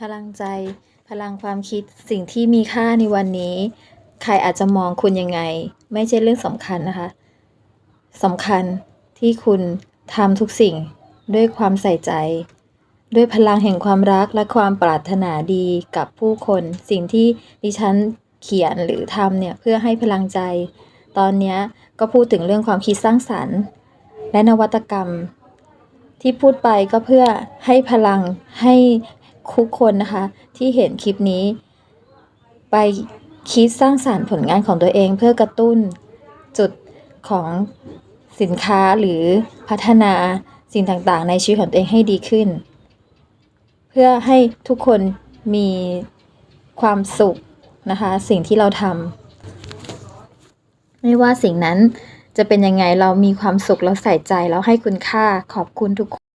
พลังใจ พลังความคิดสิ่งที่มีค่าในวันนี้ ใครอาจจะมองคุณยังไง ไม่ใช่เรื่องสำคัญนะคะสำคัญที่คุณทำทุกสิ่งด้วยความใส่ใจ ด้วยพลังแห่งความรักและความปรารถนาดีกับผู้คน สิ่งที่ดิฉันเขียนหรือทำเนี่ยเพื่อให้พลังใจ ตอนนี้ก็พูดถึงเรื่องความคิดสร้างสรรค์ และนวัตกรรม ที่พูดไปก็เพื่อให้พลังให้ ทุกคนนะคะ ที่เห็นคลิปนี้ ไปคิดสร้างสารรค์ผลงานของตัวเองเพื่อกระตุ้นจุดของสินค้าหรือพัฒนาสิ่งต่างๆ ในชีวิตของตัวเองให้ดีขึ้น เพื่อให้ทุกคนมีความสุขนะคะ สิ่งที่เราทำไม่ว่าสิ่งนั้นจะเป็นยังไงเรามีความสุขเราใส่ใจเราให้คุณค่าขอบคุณทุกคน